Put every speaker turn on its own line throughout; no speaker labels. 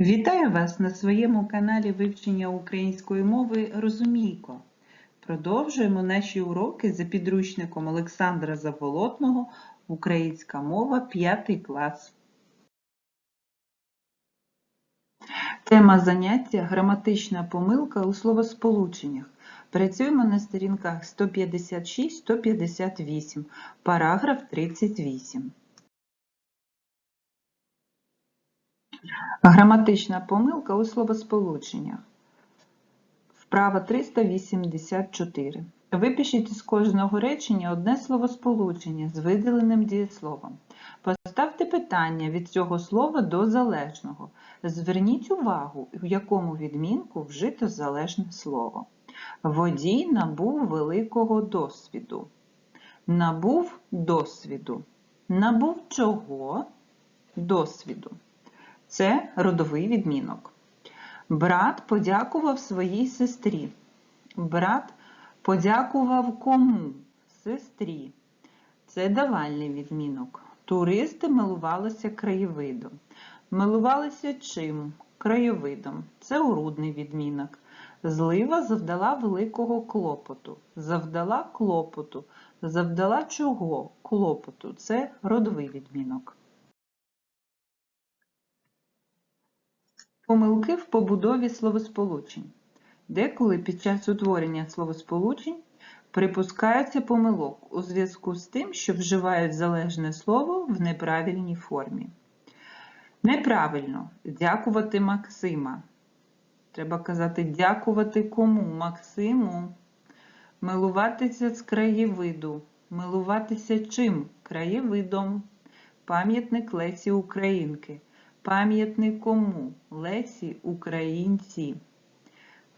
Вітаю вас на своєму каналі вивчення української мови Розумійко. Продовжуємо наші уроки за підручником Олександра Заболотного Українська мова 5 клас. Тема заняття граматична помилка у словосполученнях. Працюємо на сторінках 156-158, параграф 38. Граматична помилка у словосполученнях. Вправа 384. Випишіть із кожного речення одне словосполучення з виділеним дієсловом. Поставте питання від цього слова до залежного. Зверніть увагу, в якому відмінку вжито залежне слово. Водій набув великого досвіду. Набув досвіду. Набув чого? Досвіду. Це родовий відмінок. Брат подякував своїй сестрі. Брат подякував кому? Сестрі. Це давальний відмінок. Туристи милувалися краєвидом. Милувалися чим? Краєвидом. Це урудний відмінок. Злива завдала великого клопоту. Завдала клопоту. Завдала чого? Клопоту. Це родовий відмінок. Помилки в побудові словосполучень. Деколи під час утворення словосполучень припускаються помилок у зв'язку з тим, що вживають залежне слово в неправильній формі. Неправильно дякувати Максима. Треба казати дякувати кому? Максиму. Милуватися з краєвиду. Милуватися чим? Краєвидом. Пам'ятник Лесі Українки. Пам'ятник кому? Лесі Українці.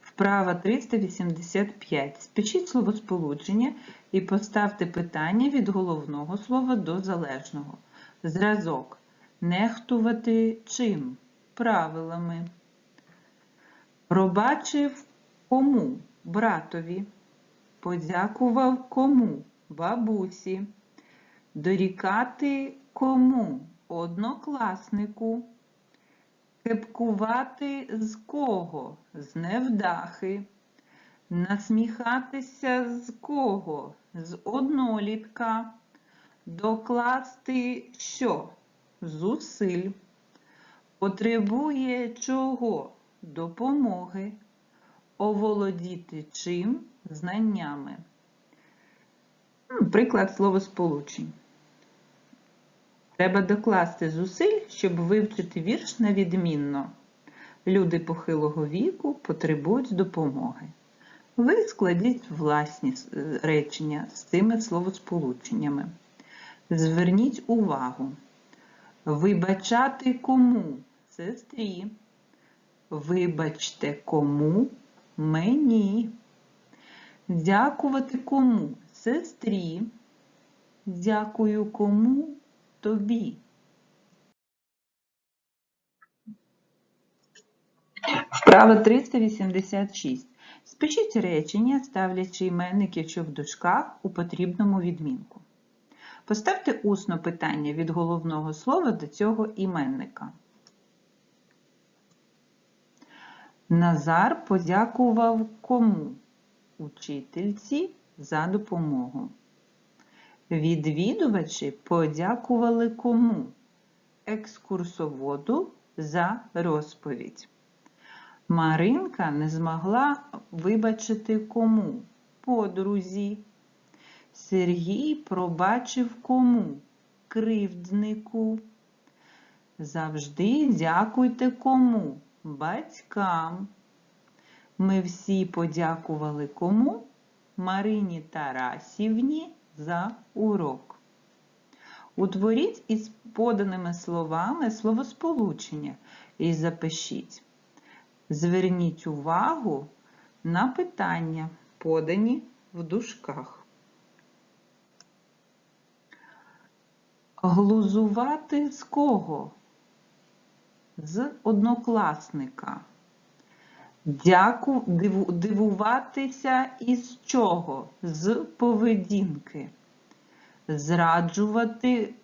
Вправа 385. Спишіть словосполучення і поставте питання від головного слова до залежного. Зразок. Нехтувати чим? Правилами. Пробачив кому? Братові. Подякував кому? Бабусі. Дорікати кому? Однокласнику. Кепкувати з кого? З невдахи. Насміхатися з кого? З однолітка. Докласти що? Зусиль. Потребує чого? Допомоги. Оволодіти чим? Знаннями. Приклад словосполучень. Треба докласти зусиль, щоб вивчити вірш на відмінно. Люди похилого віку потребують допомоги. Ви складіть власні речення з цими словосполученнями. Зверніть увагу. Вибачати кому? Сестрі. Вибачте кому? Мені. Дякувати кому? Сестрі. Дякую кому? Тобі. Вправа 386. Спишіть речення, ставлячи іменники, що в дужках у потрібному відмінку. Поставте усно питання від головного слова до цього іменника. Назар подякував кому? Учительці за допомогу. Відвідувачі подякували кому? Екскурсоводу за розповідь. Маринка не змогла вибачити кому? Подрузі. Сергій пробачив кому? Кривднику. Завжди дякуйте кому? Батькам. Ми всі подякували кому? Марині Тарасівні за урок. Утворіть із поданими словами словосполучення і запишіть. Зверніть увагу на питання, подані в дужках. Глузувати з кого? З однокласника. Дяку, диву, дивуватися із чого? З поведінки. Зраджувати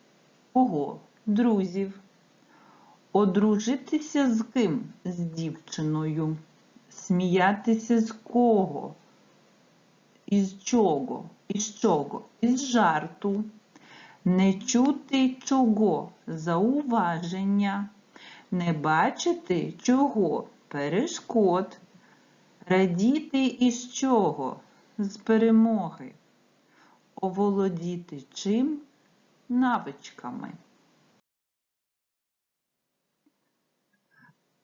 кого? Друзів. Одружитися з ким? З дівчиною. Сміятися з кого? Із чого? Із чого? Із жарту. Не чути чого? Зауваження. Не бачити чого? Перешкод. Радіти із чого? З перемоги. Оволодіти чим? Навичками.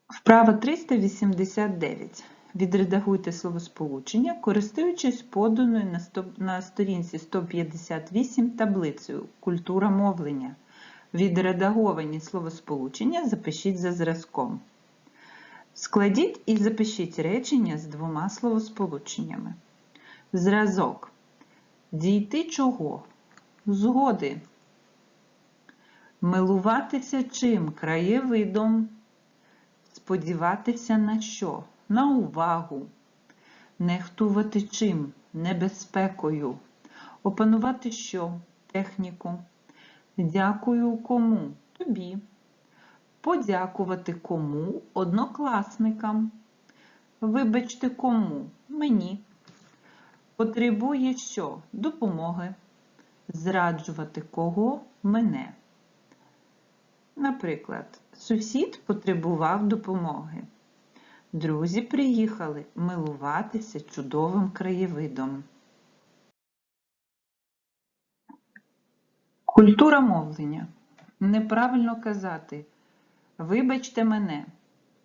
Вправа 389. Відредагуйте словосполучення, користуючись поданою на, на сторінці 158 таблицею Культура мовлення. Відредаговані словосполучення запишіть за зразком. Складіть і запишіть речення з двома словосполученнями. Зразок. Дійти чого? Згоди. Милуватися чим? Краєвидом. Сподіватися на що? На увагу. Нехтувати чим? Небезпекою. Опанувати що? Техніку. Дякую кому? Тобі. Подякувати кому? Однокласникам. Вибачте кому? Мені. Потребує що? Допомоги. Зраджувати кого? Мене. Наприклад, сусід потребував допомоги. Друзі приїхали милуватися чудовим краєвидом. Культура мовлення. Неправильно казати Вибачте мене.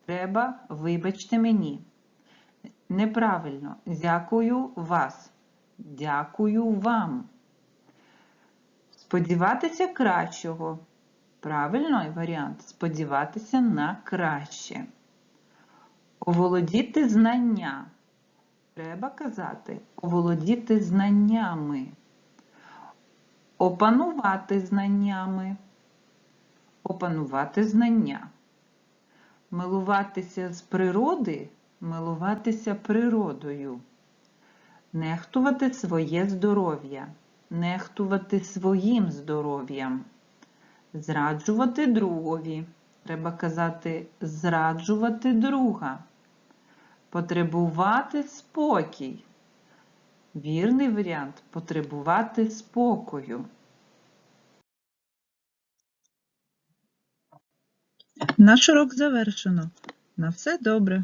Треба вибачте мені. Неправильно. Дякую вас. Дякую вам. Сподіватися кращого. Правильний варіант сподіватися на краще. Оволодіти знання. Треба казати оволодіти знаннями. Опанувати знаннями. Опанувати знання. Милуватися з природи, милуватися природою. Нехтувати своє здоров'я. Нехтувати своїм здоров'ям. Зраджувати другові. Треба казати зраджувати друга. Потребувати спокій. Вірний варіант потребувати спокою. Наш урок завершено. На все добре.